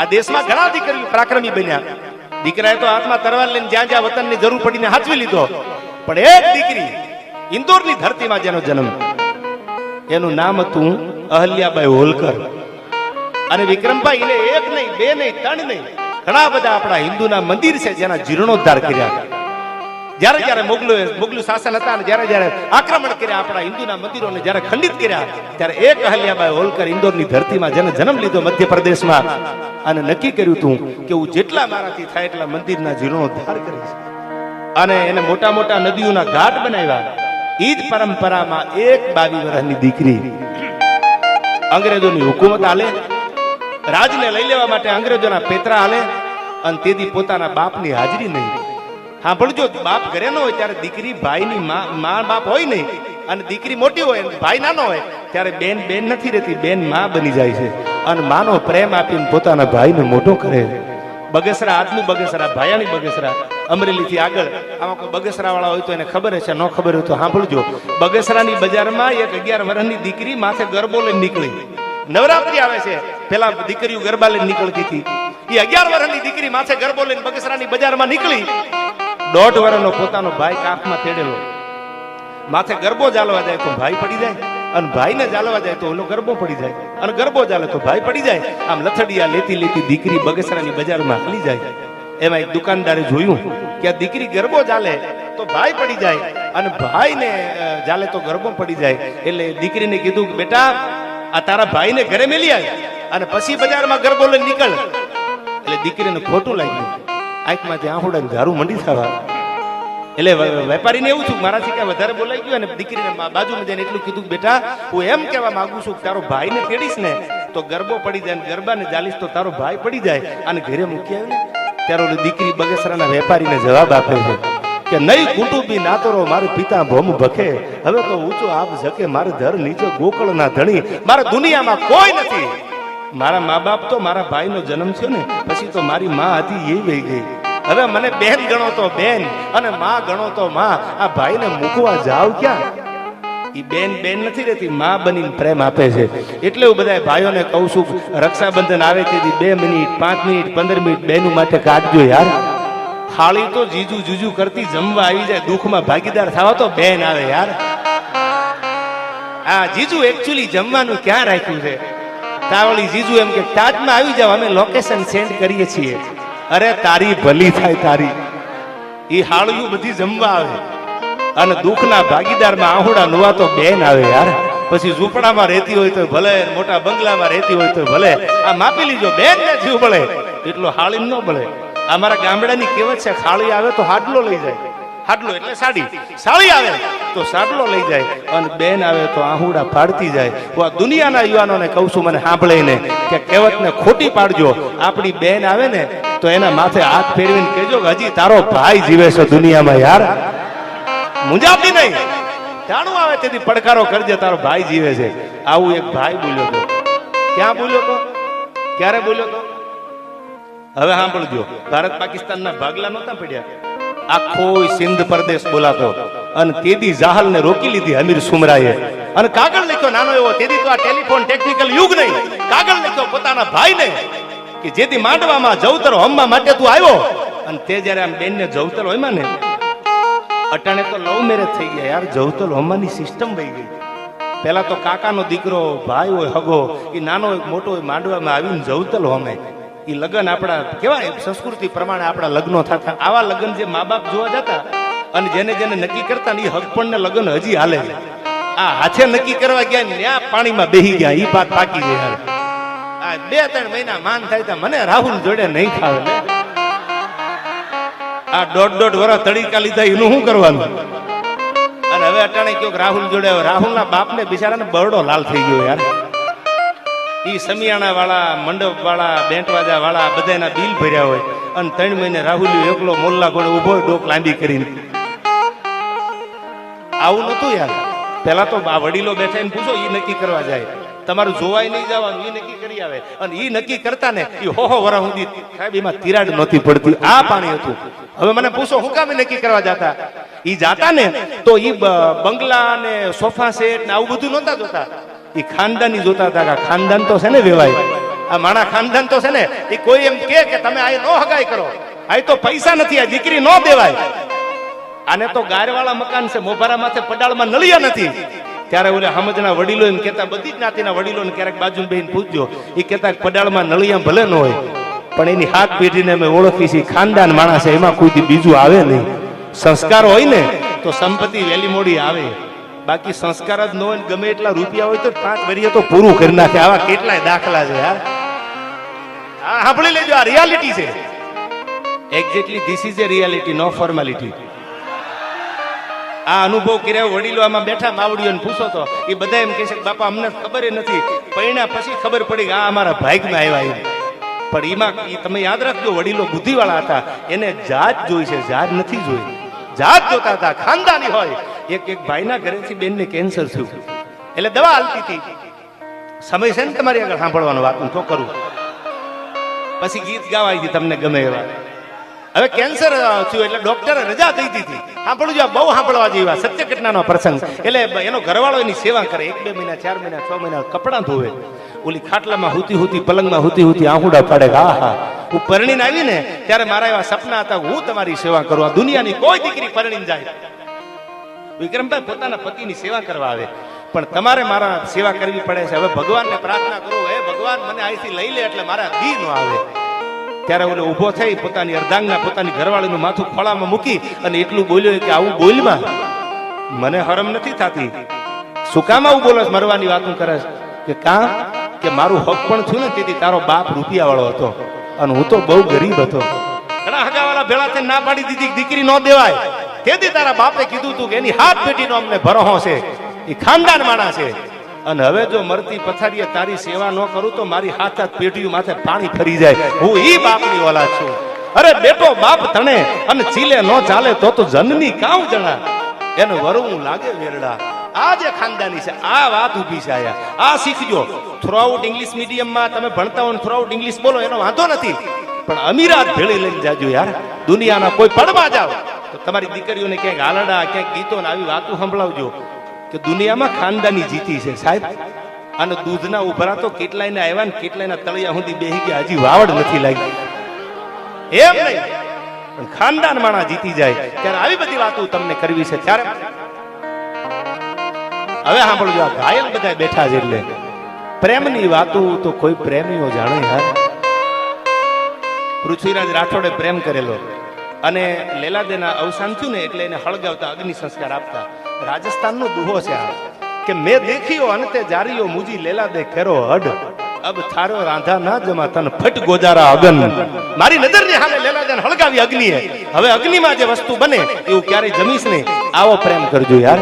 આ દેશમાં ઘણા દીકરીઓ પ્રાક્રમી બન્યા. દીકરાએ તો હાથમાં તરવાર લઈને જ્યાં જ્યાં વતનની જરૂર પડીને હાચવી લીધો. પણ એક દીકરી ઇન્દોરની ધરતીમાં જેનો જન્મ, એનું નામ હતું અહલ્યાબાઈ હોલકર. અને વિક્રમભાઈ એને એક નહીં, બે નહીં, ત્રણ નહીં, ઘણા બધા આપણા હિન્દુના મંદિર છે જેના જીર્ણોદ્ધાર કર્યા. જ્યારે જ્યારે મોગલો મુગલ શાસન હતા અને જ્યારે જ્યારે આક્રમણ કર્યા આપણા હિન્દુના મંદિરોને જ્યારે ખંડિત કર્યા, ત્યારે એક અહલ્યાબાઈ હોલકર ઇન્દોરની ધરતીમાં જેને જન્મ લીધો મધ્યપ્રદેશમાં અને નક્કી કર્યું હતું કે હું જેટલા મારાથી થાય એટલા મંદિરના જીર્ણોદ્ધાર કરીશ. અને એને મોટા મોટા નદીઓના ઘાટ બનાવ્યા. એ જ પરંપરામાં એક બાવી વર્ષની દીકરી અંગ્રેજોની હુકુમત આલે, રાજને લઈ લેવા માટે અંગ્રેજોના પેતરા હાલે અને તેથી પોતાના બાપની હાજરી નહીં. હા પણ જો બાપ ઘરે ન હોય ત્યારે દીકરી ભાઈની માં બાપ હોય નહીં અને દીકરી મોટી હોય ભાઈ નાનો હોય ત્યારે બેન બેન નથી રહેતી, બેનમાં બની જાય છે. અને માનો પ્રેમ આપીને પોતાના ભાઈને મોટો કરે. બગસરા આજનું બગસરા, ભાયાની બગસરા, અમરેલીથી આગળ. આમાં કોઈ બગસરા વાળા હોય તો એને ખબર હશે, ન ખબર હોય તો સાંભળજો. બગસરાની બજારમાં એક અગિયાર વર્ષની દીકરી માથે ગરબો લઈને નીકળી. નવરાત્રી આવે છે. પેલા દીકરીઓ ગરબા લઈને નીકળતી હતી. એ અગિયાર વર્ષની દીકરી માથે ગરબો લઈને બગસરાની બજારમાં નીકળી. દોઢ વર્ષનો પોતાનો ભાઈ કાંખમાં તેડેલો. માથે ગરબો ચાલવા જાય તો ભાઈ પડી જાય, અને ભાઈને ચાલવા જાય તો ઓલો ગરબો પડી જાય, અને ગરબો ચાલે તો ભાઈ પડી જાય. આમ લથડિયા લેતી લેતી દીકરી બગસરાની બજારમાં હાલી જાય. એમાં એક દુકાનદારે જોયું કે આ દીકરી ગરબો ચાલે તો ભાઈ પડી જાય, અને ભાઈને ચાલે તો ગરબો પડી જાય. એટલે દીકરીને કીધું કે બેટા, આ તારા ભાઈને ઘરે મેલી આવ્યા અને પછી બજારમાં ગરબો લઈને નીકળ. એટલે દીકરીને ખોટું લાગ્યું. આંખમાંથી આંખોડા ઝારું મંડી થવા એટલે વેપારીને એવું થયું મારાથી કઈ વધારે બોલાઈ ગયું અને દીકરીને બાજુમાં જઈને એટલું કીધું બેટા, હું એમ કહેવા માંગુ છું કે તારો ભાઈને તેડીશ ને, તો ગરબો પડી જાય ને ગરબાને જાલીશ તો તારો ભાઈ પડી જાય. અને ઘરે મૂકી આવે ને. ત્યારે ઓલી દીકરી બગસરાના વેપારીને જવાબ આપ્યો છે કે, નહીં કુટુંબી નાતરો, મારે પિતા ભોમ ભખે. હવે તો ઊંચો આપ જકે મારે ધર નીચે ગોકળના ધણી. મારા દુનિયામાં કોઈ નથી. મારા મા બાપ તો મારા ભાઈનો જન્મ થયો ને, પછી તો મારી મા હતી એ વહી ગઈ. હવે મને બેન ગણો તો બેન અને માં ગણો તો માં. આ ભાઈને મૂકવા જાવ ક્યાં? એ બેન બેન નથી રહેતી, માં બનીને પ્રેમ આપે છે. એટલે હું બધા ભાઈઓને કહું છું, રક્ષાબંધન આવે તેથી બે મિનિટ, પાંચ મિનિટ, પંદર મિનિટ બેનું માટે કાઢજો યાર. થાળી તો જીજુ જુજુ કરતી જમવા આવી જાય, દુઃખમાં ભાગીદાર થવા તો બેન આવે યાર. આ જીજુ એકચ્યુઅલી જમવાનું ક્યાં રાખ્યું છે? તાવળી જીજુ એમ કે, તાજમાં આવી જાવ અમે લોકેશન સેન્ડ કરીએ છીએ. અરે તારી ભલી થાય તારી. એ હાળિયું બધી જમવા આવે. અને દુઃખના ભાગીદારમાં આહુડા નવા તો બેન આવે યાર. પછી ઝૂંપડામાં રહેતી હોય તો ભલે, મોટા બંગલામાં રહેતી હોય તો ભલે. આ માપી લીજો, બેન ને જીવ ભલે. એટલો હાળી ન ભલે. અમારા ગામડાની કહેવત છે, ખાળી આવે તો હાડલો લઈ જાય. હાડલો એટલે સાડી. સાડી આવે તો સાડલો લઈ જાય. અને બેન આવે તો આહુડા પાડતી જાય. હું આ દુનિયાના યુવાનોને કહું છું, મને સાંભળીને કે કહેવતને ખોટી પાડજો. આપણી બેન આવે ને તો એના માથે હાથ ફેરવીને કહેજો કે હજી તારો ભાઈ જીવે છે દુનિયામાં યાર. મુંજાતી નહીં. જાણું આવે તેથી પડકારો કરજે, તારો ભાઈ જીવે છે. આવું એક ભાઈ બોલ્યો તો. ક્યાં બોલ્યો તો? ક્યારે બોલ્યો તો? હવે સાંભળજો. ભારત પાકિસ્તાનના ભાગલા નહોતા પડ્યા. આખો સિંધ પ્રદેશ બોલાતો. અને તેદી જાહલ ને રોકી લીધી અમીર સુમરાએ. અને કાગળ લખ્યો, નાનો એવો. તેદી તો આ ટેલિફોન ટેકનિકલ યુગ નહીં. કાગળ લખ્યો, પોતાના ભાઈને. કે જેથી માંડવામાં જવતર હોમવા માટે તું આવ્યો. અને તે જ્યારે આમ બેનને જવતર હોયમાં ને, અટાણે તો લવ મેરેજ થઈ ગયા યાર, જવતર હોમવાની સિસ્ટમ વહી ગઈ. પેલા તો કાકાનો દીકરો, ભાઈ હોય, હગો, એ નાનો હોય, મોટો હોય, માંડવામાં આવીને જવતલ હોમે. એ લગ્ન આપણા કેવાય સંસ્કૃતિ પ્રમાણે આપણા લગ્નો થતા. આવા લગ્ન જે મા બાપ જોવા જતા અને જેને જેને નક્કી કરતા ને એ હગપણને લગ્ન હજી હાલે. છે આ હાથે નક્કી કરવા ગયા ને ત્યાં પાણીમાં બેહી ગયા એ પાક પાકી ગઈ યાર આ બે ત્રણ મહિના માન થાય તો મને રાહુલ જોડે નહીં ખાવે આ દોઢ દોઢ વર્ષ તડીકા લીધા એનું શું કરવાનું? અને હવે અટાણે કયો રાહુલ જોડે હવે રાહુલના બાપને બિચારાને બરડો લાલ થઈ ગયો યાર. ઈ સમિયાણા વાળા મંડપ વાળા બેંટવાજા વાળા બધાના બિલ ભર્યા હોય. અને ત્રણ મહિને રાહુલ એકલો મોલ્લા ગોળે ઊભો હોય ડોક લાંબી કરીને. આવું નતું યાર. પેલા તો આ વડીલો બેઠા પૂછો એ નક્કી કરવા જાય. તમારું જોવાય નહીં જવાનું એ નક્કી કરી આવે. અને એ નક્કી કરતા ને એ હો વરા સુધી સાહેબ, એમાં તિરાડ નહોતી પડતી, આ પાણી હતું. હવે મને પૂછો, હું કામે નક્કી કરવા જતા? એ જાતા ને, તો એ બંગલા ને સોફા સેટ ને આવું બધું નહોતા જોતા. ઈ ખાનદાની જોતા હતા ખાનદાન તો છે ને વેવાય. આ માણા ખાનદાન તો છે ને એ કોઈ એમ કે કે તમે આ નો હગાઈ કરો. આ તો પૈસા નથી, આ દીકરી નો દેવાય. આને તો ગારવાળા મકાન છે, મોભારા માથે પડાળમાં નળિયા નથી. ત્યારે ઓલે સમજના વડીલો એમ કહેતા, બધી જ્ઞાતિના વડીલોને ક્યારેક બાજુ બેન પૂછજો એ કહેતા પડાળમાં નળિયા ભલે ન હોય, પણ એની હાથ પેઢીને અમે ઓળખી છીએ, ખાનદાન માણસ એમાં કોઈ બીજું આવે નહીં. સંસ્કાર હોય ને, તો સંપત્તિ વેલી મોડી આવે. બાકી સંસ્કાર જ ન હોય ગમે એટલા રૂપિયા હોય તો પાંચ વરીએ તો પૂરું કરી નાખે, આવા કેટલાય દાખલા છે યાર સાંભળી લેજો, આ રિયાલિટી છે. Exactly this is a reality no formality આ અનુભવ કર્યા વડીલો આમાં બેઠા માવડીઓ પૂછો તો, એ બધા એમ કહે છે બાપા, અમને ખબર નથી. પૈણા પછી ખબર પડી કે આ અમારા ભાઈકમાં આવ્યા એમ. પણ એમાં તમે યાદ રાખજો, વડીલો બુદ્ધિવાળા હતા. એને જાત જોઈ છે, જાત નથી જોઈ. જાત જોતા હતા, ખાનદાની હોય. એક એક ભાઈના ઘરેથી બેનને કેન્સર થયું. એટલે દવા હાલતી હતી. સમય છે ને તમારી આગળ સાંભળવાનો વાત હું તો કરું. પછી ગીત ગાવાય તમને ગમે એવા. હવે કેન્સર થયું એટલે ડોક્ટરે રજા દઈ દીધી. સાંભળું જો બહુ સાંભળવા જેવા સત્ય ઘટનાનો પ્રસંગ. એટલે એનો ઘરવાળો એની સેવા કરે. એક બે મહિના, ચાર મહિના, છ મહિના કપડાં ધોવે. ઓલી ખાટલામાં હુતી હુતી, પલંગમાં હુતી હુતી આહુડા પાડે હા આહા, હું પરણીને આવી ને, ત્યારે મારા એવા સપના હતા હું તમારી સેવા કરું. આ દુનિયાની કોઈ દીકરી પરણીને જાય. વિક્રમભાઈ પોતાના પતિની સેવા કરવા આવે. પણ તમારે મારા સેવા કરવી પડે છે. હવે ભગવાનને પ્રાર્થના કરો. હે ભગવાન, મને અહીંથી લઈ લે એટલે મારા દી ન આવે. ત્યારે ઓલો ઊભો થઈ પોતાની અર્ધાંગના પોતાની ઘરવાળીનું માથું ખોળામાં મૂકી અને એટલું બોલ્યો કે આવું બોલમાં મને હરમ નથી થતી. શું કામ આવું બોલો? મરવાની વાતું કરે કે કા? કે મારું હક પણ થયું ને, તેથી તારો બાપ રૂપિયા વાળો હતો અને હું તો બહુ ગરીબ હતો. ઘણા હગાવાળા ભેળા થઈને ના પાડી દીધી દીકરી ન દેવાય. તેથી તારા બાપે કીધું તું કે એની હાથ પેટીનો અમને ભરોહો છે. એ ખાનદાન માણસ છે. અને હવે જો મરતી પથારીએ તારી સેવા ન કરું તો મારી હાથ હાથ પેટીયું માથે પાણી ફરી જાય. હું ઈ બાપની ઓલા છું. અરે બેટો બાપ તણે અને ચીલે ન ચાલે તો તો જનની કામ જણા. એને વરવું લાગે વેરડા. આ જે ખાનદાની છે, આ વાત ઊભી છે આયા. આ શીખજો. થ્રુઆઉટ ઇંગ્લિશ મીડિયમમાં તમે ભણતા હો થ્રુઆઉટ ઇંગ્લિશ બોલો, એનો વાંધો નથી. પણ અમીરાત ભેળી લઈને જાજો યાર. દુનિયાના કોઈ પડવા જાઓ તો તમારી દીકરીઓને ક્યાંક હાલડા ક્યાંક ગીતો ને આવી વાતો સંભળાવજો. કે દુનિયામાં ખાનદાની જીતી છે, સાહેબ. અને દૂધના ઉભરા તો કેટલાય ને આવ્યા ને કેટલાયના તળિયા સુધી બેહી ગયા, હજી વાવડ નથી લાગી. એમ નહીં. પણ ખાનદાન માણા જીતી જાય, ત્યારે આવી બધી વાતો તમને કરવી છે ત્યારે. હવે સાંભળજો, આ ઘાયલ બધા બેઠા છે એટલે. પ્રેમની વાતો તો કોઈ પ્રેમીઓ જાણે યાર. પૃથ્વીરાજ રાઠોડે પ્રેમ કરેલો. અને લેલાદેના અવસાન થયું ને એટલે એને હળગાવતા અગ્નિ સંસ્કાર આપતા. રાજસ્થાનનો દુહો છે કે મેં દેખ્યો અંતે જારીઓ મુજી લેલા દે ખેરો હડ. અબ થારો રાંધા ના જમા તન ફટ ગોજારા અગન. મારી નજર નજરની સામે લેલાદેને હળગાવી અગ્નિએ. હવે અગ્નિમાં જે વસ્તુ બને, એવું ક્યારેય જમીશ નહીં. આવો પ્રેમ કરજો યાર.